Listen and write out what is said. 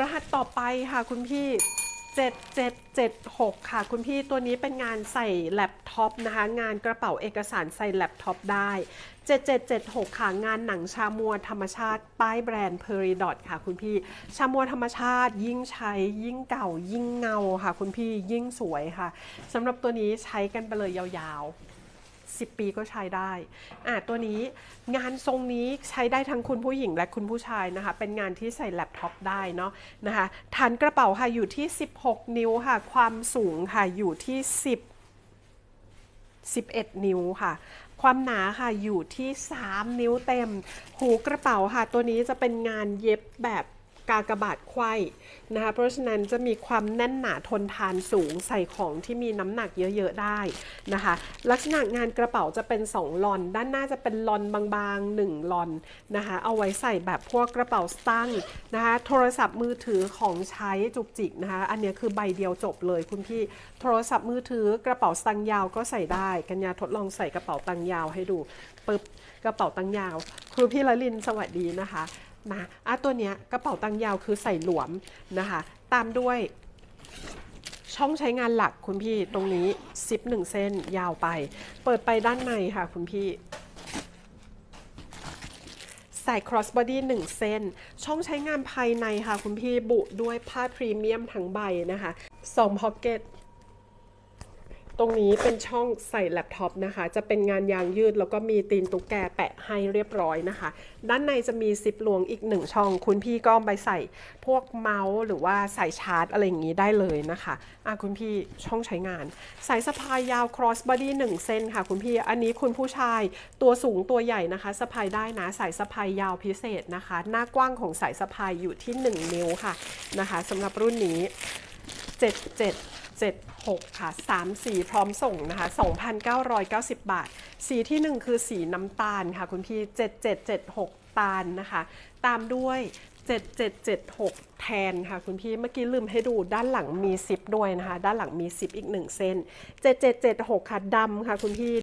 รหัสต่อไปค่ะคุณพี่ 7776 ค่ะ คุณพี่ตัวนี้เป็นงานใส่แล็ปท็อปนะคะ งานกระเป๋าเอกสารใส่แล็ปท็อปได้ 7776 ค่ะ งานหนังชามัวธรรมชาติ ป้ายแบรนด์เพอริดอทค่ะ คุณพี่ ชามัวธรรมชาติ ยิ่งใช้ยิ่งเก่ายิ่งเงาค่ะ คุณพี่ยิ่งสวยค่ะสำหรับตัวนี้ใช้กันไปเลยยาวๆ 10 ปีก็ใช้ได้อะตัวนี้งานทรงนี้ใช้ได้ทั้งคุณผู้หญิงและคุณผู้ชายนะคะ เป็นงานที่ใส่แล็ปท็อปได้เนาะนะคะ ฐานกระเป๋าค่ะอยู่ที่ 16 นิ้วค่ะ ความสูงค่ะอยู่ที่ 10 11 นิ้วค่ะความหนาค่ะอยู่ที่ 3 นิ้วเต็ม หูกระเป๋าค่ะ ตัวนี้จะเป็นงานเย็บแบบ กากบาทไขว้นะคะเพราะฉะนั้นจะมีความแน่นหนาทนทานสูงใส่ของที่มีน้ำหนักเยอะๆได้นะคะ ลักษณะงานกระเป๋าจะเป็น 2 ลอน ด้านหน้าจะเป็นลอนบางๆ 1 ลอนนะคะ เอาไว้ใส่แบบพวกกระเป๋าสตางค์นะคะ โทรศัพท์มือถือของใช้จุกจิกนะคะ อันนี้คือใบเดียวจบเลยคุณพี่ โทรศัพท์มือถือกระเป๋าสตางค์ยาวก็ใส่ได้ กัญญาทดลองใส่กระเป๋าตังค์ยาวให้ดูปึ๊บกระเป๋าตังค์ยาว รูพี่ละลินสวัสดีนะคะนะอะตัวเนี้ยกระเป๋าตังค์ยาวคือใส่หลวมนะคะ ตามด้วยช่องใช้งานหลักคุณพี่ตรงนี้ซิปหนึ่งเส้นยาวไป เปิดไปด้านในค่ะคุณพี่ใส่ cross body 1 เส้น ช่องใช้งานภายในค่ะ คุณพี่บุด้วยผ้าพรีเมียมทั้งใบนะคะ2 pocket ตรงนี้เป็นช่องใส่แล็ปท็อปนะคะ จะเป็นงานยางยืดแล้วก็มีตีนตุ๊กแกแปะให้เรียบร้อยนะคะ ด้านในจะมีซิปลวงอีกหนึ่งช่อง คุณพี่ก็ไปใส่พวกเมาส์หรือว่าใส่ชาร์จอะไรอย่างนี้ได้เลยนะคะอะคุณพี่ช่องใช้งาน สายสะพายยาว cross body 1 เส้นค่ะ คุณพี่ อันนี้คุณผู้ชายตัวสูงตัวใหญ่นะคะสะพายได้นะ สายสะพายยาวพิเศษนะคะ หน้ากว้างของสายสะพายอยู่ที่ 1 นิ้วค่ะนะคะสำหรับรุ่นนี้ 76 ค่ะ 3 สีพร้อมส่งนะคะ 2,990 บาท สีทีหนึ่1 คือสีน้ำตาลค่ะ คุณพี่ 7776 ตาลนะคะ ตามด้วย 7776 แทนค่ะ คุณพี่ เมื่อกี้ลืมให้ดูด้านหลังมีซิปด้วยนะคะ ด้านหลังมีซิปอีก 1 เส้น 7776 ค่ะดำค่ะคุณพี่